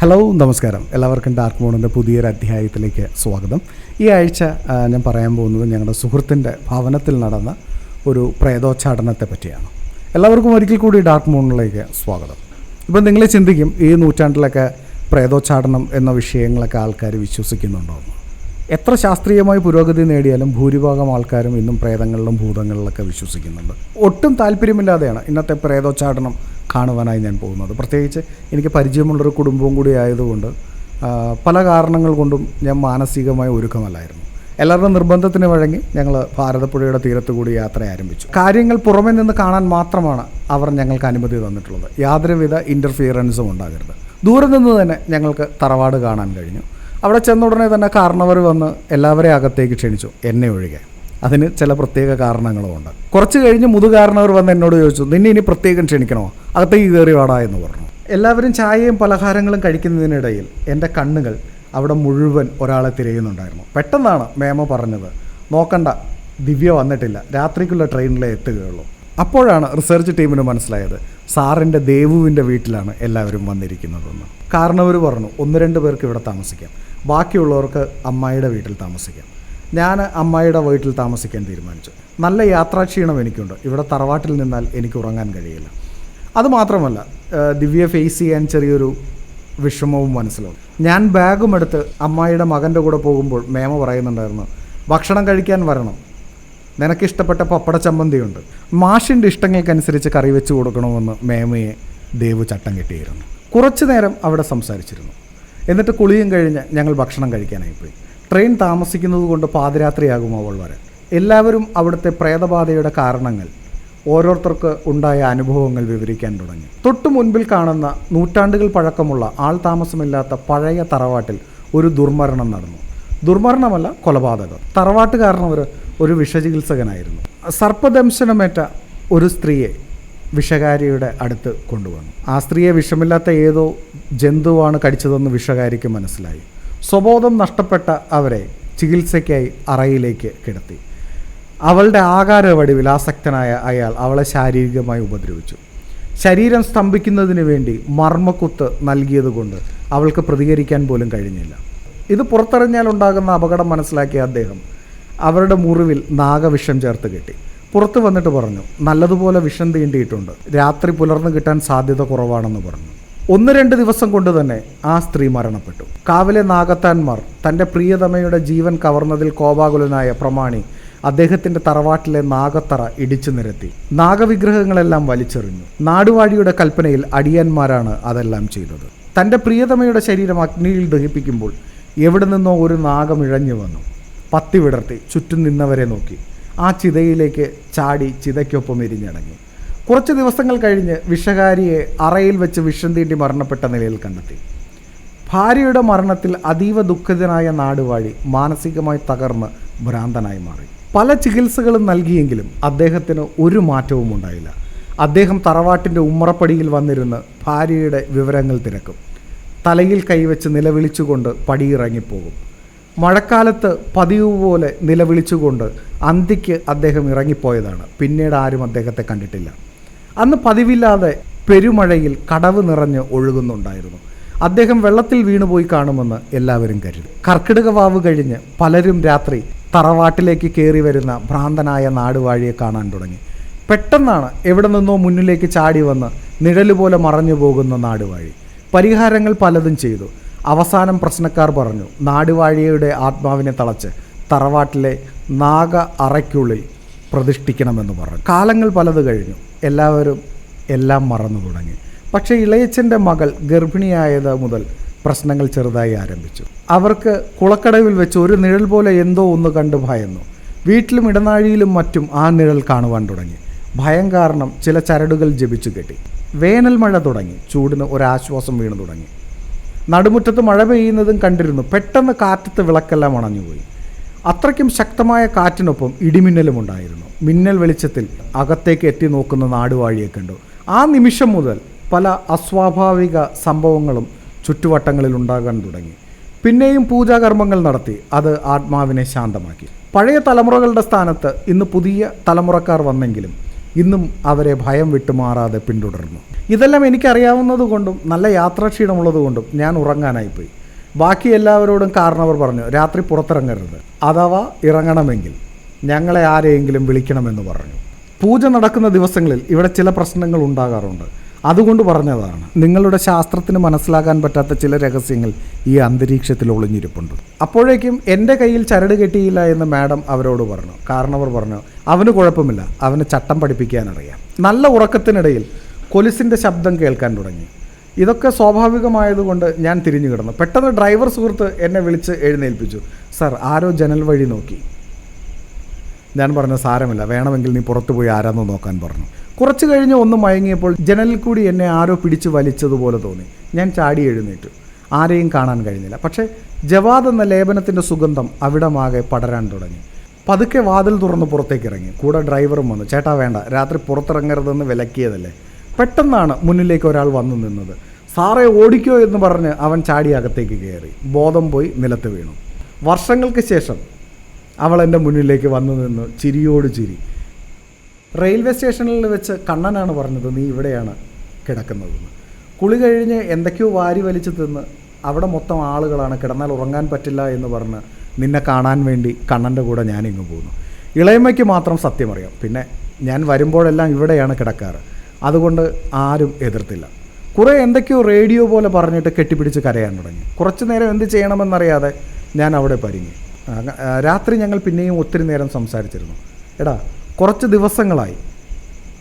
Hello നമസ്കാരം. എല്ലാവർക്കും dark മോണിന്റെ പുതിയൊരു അധ്യായത്തിലേക്ക് സ്വാഗതം. ഈ ആഴ്ച ഞാൻ പറയാൻ പോകുന്നത് ഞങ്ങളുടെ സുഹൃത്തിന്റെ ഭവനത്തിൽ നടന്ന ഒരു പ്രേതോച്ചാടനത്തെ പറ്റിയാണ്. എല്ലാവർക്കും ഒരിക്കൽ കൂടി ഡാർക്ക് മോണിലേക്ക് സ്വാഗതം. ഇപ്പം നിങ്ങൾ ചിന്തിക്കും ഈ നൂറ്റാണ്ടിലൊക്കെ പ്രേതോച്ചാടനം എന്ന വിഷയങ്ങളൊക്കെ ആൾക്കാർ വിശ്വസിക്കുന്നുണ്ടോ? എത്ര ശാസ്ത്രീയമായി പുരോഗതി നേടിയാലും ഭൂരിഭാഗം ആൾക്കാരും ഇന്നും പ്രേതങ്ങളിലും ഭൂതങ്ങളിലൊക്കെ വിശ്വസിക്കുന്നുണ്ട്. ഒട്ടും താല്പര്യമില്ലാതെയാണ് ഇന്നത്തെ പ്രേതോച്ചാടനം കാണുവാനായി ഞാൻ പോകുന്നത്. പ്രത്യേകിച്ച് എനിക്ക് പരിചയമുള്ളൊരു കുടുംബവും കൂടി ആയതുകൊണ്ട് പല കാരണങ്ങൾ കൊണ്ടും ഞാൻ മാനസികമായ ഒരുക്കമല്ലായിരുന്നു. എല്ലാവരുടെ നിർബന്ധത്തിന് വഴങ്ങി ഞങ്ങൾ ഭാരതപ്പുഴയുടെ തീരത്ത് കൂടി യാത്ര ആരംഭിച്ചു. കാര്യങ്ങൾ പുറമെ നിന്ന് കാണാൻ മാത്രമാണ് അവർ ഞങ്ങൾക്ക് അനുമതി തന്നിട്ടുള്ളത്. യാതൊരുവിധ ഇന്റർഫിയറൻസും ഉണ്ടാകരുത്. ദൂരെ നിന്ന് തന്നെ ഞങ്ങൾക്ക് തറവാട് കാണാൻ കഴിഞ്ഞു. അവിടെ ചെന്ന ഉടനെ തന്നെ കാരണവർ വന്ന് എല്ലാവരെയും അകത്തേക്ക് ക്ഷണിച്ചു. എന്നെ ഒഴികെ. അതിന് ചില പ്രത്യേക കാരണങ്ങളുമുണ്ട്. കുറച്ച് കഴിഞ്ഞ് മുതുകാരണവർ വന്ന് എന്നോട് ചോദിച്ചു നിന്നെ ഇനി പ്രത്യേകം ക്ഷണിക്കണോ? അകത്തേക്ക് കയറി വാടാ എന്ന് പറഞ്ഞു. എല്ലാവരും ചായയും പലഹാരങ്ങളും കഴിക്കുന്നതിനിടയിൽ എന്റെ കണ്ണുകൾ അവിടെ മുഴുവൻ ഒരാളെ തിരയുന്നുണ്ടായിരുന്നു. പെട്ടെന്നാണ് മേമ പറഞ്ഞത് നോക്കണ്ട ദിവ്യ വന്നിട്ടില്ല രാത്രിക്കുള്ള ട്രെയിനിലേ എത്തുകയുള്ളൂ. അപ്പോഴാണ് റിസർച്ച് ടീമിന് മനസ്സിലായത് സാറിന്റെ ദേവുവിന്റെ വീട്ടിലാണ് എല്ലാവരും വന്നിരിക്കുന്നതെന്ന്. കാരണവർ പറഞ്ഞു ഒന്ന് രണ്ട് പേർക്ക് ഇവിടെ താമസിക്കാം ബാക്കിയുള്ളവർക്ക് അമ്മായിയുടെ വീട്ടിൽ താമസിക്കാം. ഞാൻ അമ്മായിയുടെ വീട്ടിൽ താമസിക്കാൻ തീരുമാനിച്ചു. നല്ല യാത്രാക്ഷീണം എനിക്കുണ്ട് ഇവിടെ തറവാട്ടിൽ നിന്നാൽ എനിക്ക് ഉറങ്ങാൻ കഴിയില്ല. അതുമാത്രമല്ല ആ, ദിവ്യ ഫേസ് ചെയ്യാൻ ചെറിയൊരു വിഷമവും മനസ്സിലാവും ഞാൻ ബാഗും എടുത്ത് അമ്മായിയുടെ മകന്റെ കൂടെ പോകുമ്പോൾ മേമ പറയുന്നുണ്ടായിരുന്നു ഭക്ഷണം കഴിക്കാൻ വരണം. നിനക്കിഷ്ടപ്പെട്ട പപ്പട ചമ്മന്തിയുണ്ട്. മാഷിന്റെ ഇഷ്ടങ്ങൾക്കനുസരിച്ച് കറി വെച്ച് കൊടുക്കണമെന്ന് മേമയെ ദേവ് ചട്ടം കെട്ടിയിരുന്നു. കുറച്ചു നേരം അവിടെ സംസാരിച്ചിരുന്നു. എന്നിട്ട് കുളിയും കഴിഞ്ഞ് ഞങ്ങൾ ഭക്ഷണം കഴിക്കാനായി പോയി. ട്രെയിൻ താമസിക്കുന്നത് കൊണ്ട് പാതിരാത്രിയാകും അവൾ വരെ എല്ലാവരും അവിടുത്തെ പ്രേതബാധയുടെ കാരണങ്ങൾ ഓരോരുത്തർക്ക് ഉണ്ടായ അനുഭവങ്ങൾ വിവരിക്കാൻ തുടങ്ങി. തൊട്ടു മുൻപിൽ കാണുന്ന നൂറ്റാണ്ടുകൾ പഴക്കമുള്ള ആൾ താമസമില്ലാത്ത പഴയ തറവാട്ടിൽ ഒരു ദുർമരണം നടന്നു. ദുർമരണമല്ല കൊലപാതകം. തറവാട്ടുകാരനവർ ഒരു വിഷചികിത്സകനായിരുന്നു. സർപ്പദംശനമേറ്റ ഒരു സ്ത്രീയെ വിഷകാരിയുടെ അടുത്ത് കൊണ്ടുവന്നു. ആ സ്ത്രീയെ വിഷമില്ലാത്ത ഏതോ ജന്തുവാണ് കടിച്ചതെന്ന് വിഷകാരിക്ക് മനസ്സിലായി. സ്വബോധം നഷ്ടപ്പെട്ട അവരെ ചികിത്സയ്ക്കായി അറയിലേക്ക് കിടത്തി. അവളുടെ ആകാര വടിവിൽ ആസക്തനായ അയാൾ അവളെ ശാരീരികമായി ഉപദ്രവിച്ചു. ശരീരം സ്തംഭിക്കുന്നതിന് വേണ്ടി മർമ്മക്കുത്ത് നൽകിയതുകൊണ്ട് അവൾക്ക് പ്രതികരിക്കാൻ പോലും കഴിഞ്ഞില്ല. ഇത് പുറത്തറിഞ്ഞാൽ ഉണ്ടാകുന്ന അപകടം മനസ്സിലാക്കിയ അദ്ദേഹം അവരുടെ മുറിവിൽ നാഗവിഷം ചേർത്ത് കെട്ടി. പുറത്തു വന്നിട്ട് പറഞ്ഞു നല്ലതുപോലെ വിഷം തീണ്ടിയിട്ടുണ്ട്. രാത്രി പുലർന്നു കിട്ടാൻ സാധ്യത കുറവാണെന്ന് പറഞ്ഞു. ഒന്ന് രണ്ട് ദിവസം കൊണ്ട് തന്നെ ആ സ്ത്രീ മരണപ്പെട്ടു. കാവിലെ നാഗത്താന്മാർ തന്റെ പ്രിയതമയുടെ ജീവൻ കവർന്നതിൽ കോപാകുലനായ പ്രമാണി അദ്ദേഹത്തിന്റെ തറവാട്ടിലെ നാഗത്തറ ഇടിച്ചു നിരത്തി. നാഗവിഗ്രഹങ്ങളെല്ലാം വലിച്ചെറിഞ്ഞു. നാടുവാഴിയുടെ കൽപ്പനയിൽ അടിയന്മാരാണ് അതെല്ലാം ചെയ്തത്. തന്റെ പ്രിയതമയുടെ ശരീരം അഗ്നിയിൽ ദഹിപ്പിക്കുമ്പോൾ എവിടെ നിന്നോ ഒരു നാഗം ഇഴഞ്ഞു വന്നു. പത്തി വിടർത്തി ചുറ്റും നിന്നവരെ നോക്കി. ആ ചിതയിലേക്ക് ചാടി ചിതയ്ക്കൊപ്പം എരിഞ്ഞടങ്ങി. കുറച്ച് ദിവസങ്ങൾ കഴിഞ്ഞ് വിഷകാരിയെ അറയിൽ വെച്ച് വിഷം തീണ്ടി മരണപ്പെട്ട നിലയിൽ കണ്ടെത്തി. ഭാര്യയുടെ മരണത്തിൽ അതീവ ദുഃഖിതനായ നാടുവാഴി മാനസികമായി തകർന്ന് ഭ്രാന്തനായി മാറി. പല ചികിത്സകളും നൽകിയെങ്കിലും അദ്ദേഹത്തിന് ഒരു മാറ്റവും ഉണ്ടായില്ല. അദ്ദേഹം തറവാട്ടിന്റെ ഉമ്മറപ്പടിയിൽ വന്നിരുന്ന് ഭാര്യയുടെ വിവരങ്ങൾ തിരക്കും. തലയിൽ കൈവച്ച് നിലവിളിച്ചുകൊണ്ട് പടിയിറങ്ങിപ്പോകും. മഴക്കാലത്ത് പതിവ് പോലെ നിലവിളിച്ചുകൊണ്ട് അന്തിക്ക് അദ്ദേഹം ഇറങ്ങിപ്പോയതാണ്. പിന്നീട് ആരും അദ്ദേഹത്തെ കണ്ടിട്ടില്ല. അന്ന് പതിവില്ലാതെ പെരുമഴയിൽ കടവ് നിറഞ്ഞ് ഒഴുകുന്നുണ്ടായിരുന്നു. അദ്ദേഹം വെള്ളത്തിൽ വീണുപോയി കാണുമെന്ന് എല്ലാവരും കരുതി. കർക്കിടക വാവ് കഴിഞ്ഞ് പലരും രാത്രി തറവാട്ടിലേക്ക് കയറി വരുന്ന ഭ്രാന്തനായ നാടുവാഴിയെ കാണാൻ തുടങ്ങി. പെട്ടെന്നാണ് എവിടെ നിന്നോ മുന്നിലേക്ക് ചാടി വന്ന് നിഴലുപോലെ മറഞ്ഞു പോകുന്ന നാടുവാഴി. പരിഹാരങ്ങൾ പലതും ചെയ്തു. അവസാനം പ്രശ്നക്കാർ പറഞ്ഞു നാടുവാഴിയുടെ ആത്മാവിനെ തളച്ച് തറവാട്ടിലെ നാഗ അറയ്ക്കുള്ളിൽ പ്രതിഷ്ഠിക്കണമെന്ന് പറഞ്ഞു. കാലങ്ങൾ പലത് കഴിഞ്ഞു. എല്ലാവരും എല്ലാം മറന്നു തുടങ്ങി. പക്ഷേ ഇളയച്ചന്റെ മകൾ ഗർഭിണിയായത് മുതൽ പ്രശ്നങ്ങൾ ചെറുതായി ആരംഭിച്ചു. അവർക്ക് കുളക്കടവിൽ വെച്ച് ഒരു നിഴൽ പോലെ എന്തോ ഒന്ന് കണ്ടു ഭയന്നു. വീട്ടിലും ഇടനാഴിയിലും മറ്റും ആ നിഴൽ കാണുവാൻ തുടങ്ങി. ഭയം കാരണം ചില ചരടുകൾ ജപിച്ചു കെട്ടി. വേനൽ മഴ തുടങ്ങി. ചൂടിന് ഒരാശ്വാസം വീണു തുടങ്ങി. നടുമുറ്റത്ത് മഴ പെയ്യുന്നതും കണ്ടിരുന്നു. പെട്ടെന്ന് കാറ്റത്ത് വിളക്കെല്ലാം അണഞ്ഞുപോയി. അത്രയ്ക്കും ശക്തമായ കാറ്റിനൊപ്പം ഇടിമിന്നലും ഉണ്ടായിരുന്നു. മിന്നൽ വെളിച്ചത്തിൽ അകത്തേക്ക് എത്തി നോക്കുന്ന നാടുവാഴിയെ കണ്ടു. ആ നിമിഷം മുതൽ പല അസ്വാഭാവിക സംഭവങ്ങളും ചുറ്റുവട്ടങ്ങളിൽ ഉണ്ടാകാൻ തുടങ്ങി. പിന്നെയും പൂജാകർമ്മങ്ങൾ നടത്തി. അത് ആത്മാവിനെ ശാന്തമാക്കി. പഴയ തലമുറകളുടെ സ്ഥാനത്ത് ഇന്ന് പുതിയ തലമുറക്കാർ വന്നെങ്കിലും ഇന്നും അവരെ ഭയം വിട്ടുമാറാതെ പിന്തുടർന്നു. ഇതെല്ലാം എനിക്കറിയാവുന്നത് കൊണ്ടും നല്ല യാത്രാക്ഷീണമുള്ളത് കൊണ്ടും ഞാൻ ഉറങ്ങാനായിപ്പോയി. ബാക്കി എല്ലാവരോടും കാരണവർ പറഞ്ഞു രാത്രി പുറത്തിറങ്ങരുത്. അഥവാ ഇറങ്ങണമെങ്കിൽ ഞങ്ങളെ ആരെയെങ്കിലും വിളിക്കണമെന്ന് പറഞ്ഞു. പൂജ നടക്കുന്ന ദിവസങ്ങളിൽ ഇവിടെ ചില പ്രശ്നങ്ങൾ ഉണ്ടാകാറുണ്ട്. അതുകൊണ്ട് പറഞ്ഞതാണ്. നിങ്ങളുടെ ശാസ്ത്രത്തിന് മനസ്സിലാക്കാൻ പറ്റാത്ത ചില രഹസ്യങ്ങൾ ഈ അന്തരീക്ഷത്തിൽ ഒളിഞ്ഞിരിപ്പുണ്ട്. അപ്പോഴേക്കും എന്റെ കയ്യിൽ ചരട് കെട്ടിയില്ല എന്ന് മാഡം അവരോട് പറഞ്ഞു. കാരണവർ പറഞ്ഞു അവന് കുഴപ്പമില്ല അവന് ചട്ടം പഠിപ്പിക്കാനറിയാം. നല്ല ഉറക്കത്തിനിടയിൽ കൊലിസിന്റെ ശബ്ദം കേൾക്കാൻ തുടങ്ങി. ഇതൊക്കെ സ്വാഭാവികമായതുകൊണ്ട് ഞാൻ തിരിഞ്ഞു കിടന്നു. പെട്ടെന്ന് ഡ്രൈവർ സുഹൃത്ത് എന്നെ വിളിച്ച് എഴുന്നേൽപ്പിച്ചു. സർ ആരോ ജനൽ വഴി നോക്കി. ഞാൻ പറഞ്ഞു സാരമില്ല വേണമെങ്കിൽ നീ പുറത്തു പോയി ആരാന്ന് നോക്കാൻ പറഞ്ഞു. കുറച്ച് കഴിഞ്ഞ് ഒന്ന് മയങ്ങിയപ്പോൾ ജനലിൽ കൂടി എന്നെ ആരോ പിടിച്ച് വലിച്ചതുപോലെ തോന്നി. ഞാൻ ചാടി എഴുന്നേറ്റു. ആരെയും കാണാൻ കഴിഞ്ഞില്ല. പക്ഷേ ജവാദ് എന്ന ലേപനത്തിന്റെ സുഗന്ധം അവിടമാകെ പടരാൻ തുടങ്ങി. പതുക്കെ വാതിൽ തുറന്ന് പുറത്തേക്ക് ഇറങ്ങി. കൂടെ ഡ്രൈവറും വന്നു. ചേട്ടാ വേണ്ട. രാത്രി പുറത്തിറങ്ങരുതെന്ന് വിലക്കിയതല്ലേ? പെട്ടെന്നാണ് മുന്നിലേക്ക് ഒരാൾ വന്നു നിന്നത്. സാറേ ഓടിക്കോ എന്ന് പറഞ്ഞ് അവൻ ചാടി അകത്തേക്ക് കയറി. ബോധം പോയി നിലത്ത് വീണു. വർഷങ്ങൾക്ക് ശേഷം അവൾ എന്റെ മുന്നിലേക്ക് വന്നു നിന്ന് ചിരിയോട് ചിരി. റെയിൽവേ സ്റ്റേഷനിൽ വെച്ച് കണ്ണനാണ് പറഞ്ഞത് നീ ഇവിടെയാണ് കിടക്കുന്നതെന്ന് കുളി കഴിഞ്ഞ് എന്തൊക്കെയോ വാരി വലിച്ചു തിന്ന് അവിടെ മൊത്തം ആളുകളാണ് കിടന്നാൽ ഉറങ്ങാൻ പറ്റില്ല എന്ന് പറഞ്ഞ് നിന്നെ കാണാൻ വേണ്ടി കണ്ണന്റെ കൂടെ ഞാൻ ഞാനിങ്ങ് പോകുന്നു. ഇളയമ്മയ്ക്ക് മാത്രം സത്യമറിയാം. പിന്നെ ഞാൻ വരുമ്പോഴെല്ലാം ഇവിടെയാണ് കിടക്കാറ്. അതുകൊണ്ട് ആരും എതിർത്തില്ല. കുറേ എന്തൊക്കെയോ റേഡിയോ പോലെ പറഞ്ഞിട്ട് കെട്ടിപ്പിടിച്ച് കരയാൻ തുടങ്ങി. കുറച്ച് നേരം എന്ത് ചെയ്യണമെന്നറിയാതെ ഞാൻ അവിടെ പരിങ്ങി. രാത്രി ഞങ്ങൾ പിന്നെയും ഒത്തിരി നേരം സംസാരിച്ചിരുന്നു. എടാ കുറച്ച് ദിവസങ്ങളായി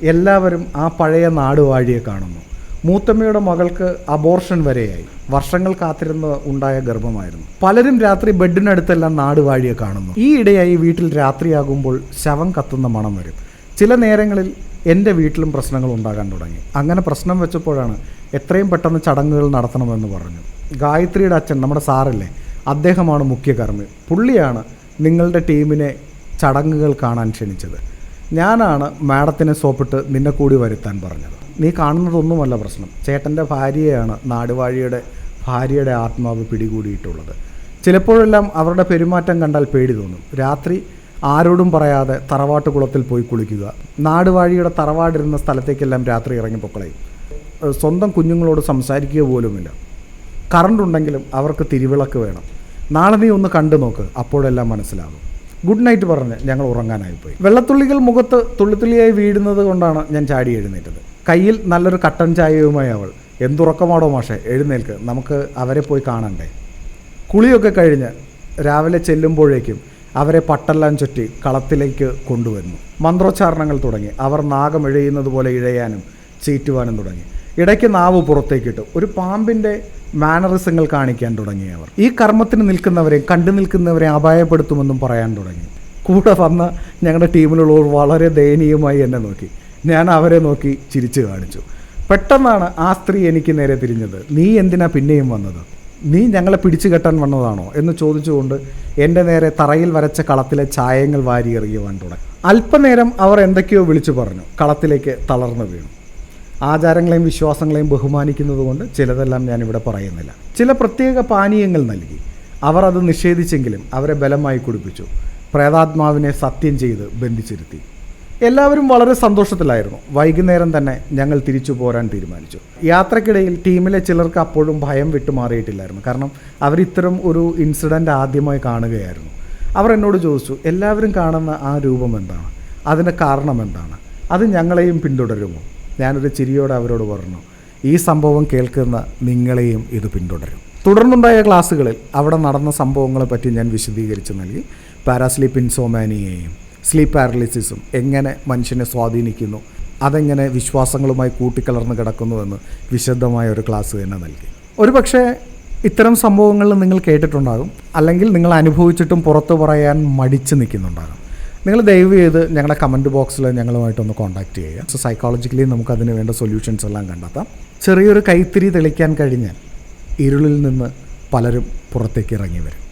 എല്ലാവരും ആ പഴയ നാടുവാഴിയെ കാണുന്നു. മൂത്തമ്മയുടെ മകൾക്ക് അബോർഷൻ വരെയായി. വർഷങ്ങൾ കാത്തിരുന്ന് ഉണ്ടായ ഗർഭമായിരുന്നു. പലരും രാത്രി ബെഡിനടുത്തെല്ലാം നാടുവാഴിയെ കാണുന്നു. ഈ ഇടയായി വീട്ടിൽ രാത്രിയാകുമ്പോൾ ശവം കത്തുന്ന മണം വരും. ചില നേരങ്ങളിൽ എന്റെ വീട്ടിലും പ്രശ്നങ്ങൾ ഉണ്ടാകാൻ തുടങ്ങി. അങ്ങനെ പ്രശ്നം വെച്ചപ്പോഴാണ് എത്രയും പെട്ടെന്ന് ചടങ്ങുകൾ നടത്തണമെന്ന് പറഞ്ഞു. ഗായത്രിയുടെ അച്ഛൻ നമ്മുടെ സാറല്ലേ? അദ്ദേഹമാണ് മുഖ്യകർമ്മി. പുള്ളിയാണ് നിങ്ങളുടെ ടീമിനെ ചടങ്ങുകൾ കാണാൻ ക്ഷണിച്ചത്. ഞാനാണ് മാഡത്തിനെ സോപ്പിട്ട് നിന്നെ കൂടി വരുത്താൻ പറഞ്ഞത്. നീ കാണുന്നതൊന്നുമല്ല പ്രശ്നം. ചേട്ടന്റെ ഭാര്യയാണ് നാടുവാഴിയുടെ ഭാര്യയുടെ ആത്മാവ് പിടികൂടിയിട്ടുള്ളത്. ചിലപ്പോഴെല്ലാം അവരുടെ പെരുമാറ്റം കണ്ടാൽ പേടി തോന്നും. രാത്രി ആരോടും പറയാതെ തറവാട്ട് കുളത്തിൽ പോയി കുളിക്കുക. നാടുവാഴിയുടെ തറവാടിരുന്ന സ്ഥലത്തേക്കെല്ലാം രാത്രി ഇറങ്ങി പൊക്കളയും. സ്വന്തം കുഞ്ഞുങ്ങളോട് സംസാരിക്കുക പോലുമില്ല. കറണ്ട് ഉണ്ടെങ്കിലും അവർക്ക് തിരിവിളക്ക് വേണം. നാളെ നീ ഒന്ന് കണ്ടു നോക്ക് അപ്പോഴെല്ലാം മനസ്സിലാകും. ഗുഡ് നൈറ്റ് പറഞ്ഞ് ഞങ്ങൾ ഉറങ്ങാനായി പോയി. വെള്ളത്തുള്ളികൾ മുഖത്ത് തുള്ളിത്തുള്ളിയായി വീഴുന്നത് കൊണ്ടാണ് ഞാൻ ചാടി എഴുന്നേറ്റത്. കയ്യിൽ നല്ലൊരു കട്ടൻ ചായയുമായി അവൾ എന്തുറക്കമാടോ മാഷെ എഴുന്നേൽക്ക് നമുക്ക് അവരെ പോയി കാണണ്ടേ? കുളിയൊക്കെ കഴിഞ്ഞ് രാവിലെ ചെല്ലുമ്പോഴേക്കും അവരെ പട്ടെല്ലാം ചുറ്റി കളത്തിലേക്ക് കൊണ്ടുവന്നു. മന്ത്രോച്ചാരണങ്ങൾ തുടങ്ങി. അവർ നാഗം ഇഴയുന്നത് പോലെ ഇഴയാനും ചീറ്റുവാനും തുടങ്ങി. ഇടയ്ക്ക് നാവ് പുറത്തേക്കിട്ടു. ഒരു പാമ്പിന്റെ മാനറിസങ്ങൾ കാണിക്കാൻ തുടങ്ങിയവർ. ഈ കർമ്മത്തിന് നിൽക്കുന്നവരെ കണ്ടു നിൽക്കുന്നവരെ അപായപ്പെടുത്തുമെന്നും പറയാൻ തുടങ്ങി. കൂടെ വന്ന ഞങ്ങളുടെ ടീമിലുള്ളവർ വളരെ ദയനീയമായി എന്നെ നോക്കി. ഞാൻ അവരെ നോക്കി ചിരിച്ചു കാണിച്ചു. പെട്ടെന്നാണ് ആ സ്ത്രീ എനിക്ക് നേരെ തിരിഞ്ഞത്. നീ എന്തിനാ പിന്നെയും വന്നത്? നീ ഞങ്ങളെ പിടിച്ചു കെട്ടാൻ വന്നതാണോ? എന്ന് ചോദിച്ചുകൊണ്ട് എന്റെ നേരെ തറയിൽ വരച്ച കളത്തിലെ ചായങ്ങൾ വാരി എറിയുവാൻ തുടങ്ങി. അല്പനേരം അവർ എന്തൊക്കെയോ വിളിച്ചു പറഞ്ഞു. കളത്തിലേക്ക് തളർന്നു വീണു. ആചാരങ്ങളെയും വിശ്വാസങ്ങളെയും ബഹുമാനിക്കുന്നതുകൊണ്ട് ചിലതെല്ലാം ഞാനിവിടെ പറയുന്നില്ല. ചില പ്രത്യേക പാനീയങ്ങൾ നൽകി. അവർ അത് നിഷേധിച്ചെങ്കിലും അവരെ ബലമായി കുടിപ്പിച്ചു. പ്രേതാത്മാവിനെ സത്യം ചെയ്ത് ബന്ധിച്ചിരുത്തി. എല്ലാവരും വളരെ സന്തോഷത്തിലായിരുന്നു. വൈകുന്നേരം തന്നെ ഞങ്ങൾ തിരിച്ചു പോരാൻ തീരുമാനിച്ചു. യാത്രക്കിടയിൽ ടീമിലെ ചിലർക്ക് അപ്പോഴും ഭയം വിട്ടുമാറിയിട്ടില്ലായിരുന്നു കാരണം അവർ ഇത്തരം ഒരു ഇൻസിഡന്റ് ആദ്യമായി കാണുകയായിരുന്നു. അവർ എന്നോട് ചോദിച്ചു എല്ലാവരും കാണുന്ന ആ രൂപം എന്താണ് അതിന് കാരണം എന്താണ്? അത് ഞങ്ങളെയും പിന്തുടരുമോ? ഞാനൊരു ചിരിയോടെ അവരോട് പറഞ്ഞു ഈ സംഭവം കേൾക്കുന്ന നിങ്ങളെയും ഇത് പിന്തുടരും. തുടർന്നുണ്ടായ ക്ലാസ്സുകളിൽ അവിടെ നടന്ന സംഭവങ്ങളെ പറ്റി ഞാൻ വിശദീകരിച്ച് നൽകി. പാരാസ്ലീപ്പ് ഇൻസോമാനിയെയും സ്ലീപ്പ് പാരലിസിസും എങ്ങനെ മനുഷ്യനെ സ്വാധീനിക്കുന്നു അതെങ്ങനെ വിശ്വാസങ്ങളുമായി കൂട്ടിക്കലർന്ന് കിടക്കുന്നുവെന്ന് വിശദമായ ഒരു ക്ലാസ് തന്നെ നൽകി. ഒരു പക്ഷേ ഇത്തരം സംഭവങ്ങൾ നിങ്ങൾ കേട്ടിട്ടുണ്ടാകും അല്ലെങ്കിൽ നിങ്ങൾ അനുഭവിച്ചിട്ടും പുറത്തു പറയാൻ മടിച്ചു നിൽക്കുന്നുണ്ടാകും. നിങ്ങൾ ദയവ് ചെയ്ത് ഞങ്ങളുടെ കമന്റ് ബോക്സിൽ ഞങ്ങളുമായിട്ടൊന്ന് കോൺടാക്റ്റ് ചെയ്യുക. സോ സൈക്കോളജിക്കലി നമുക്ക് അതിന് വേണ്ട സൊല്യൂഷൻസ് എല്ലാം കണ്ടെത്താം. ചെറിയൊരു കൈത്തിരി തെളിക്കാൻ കഴിഞ്ഞാൽ ഇരുളിൽ നിന്ന് പലരും പുറത്തേക്ക് ഇറങ്ങി വരും.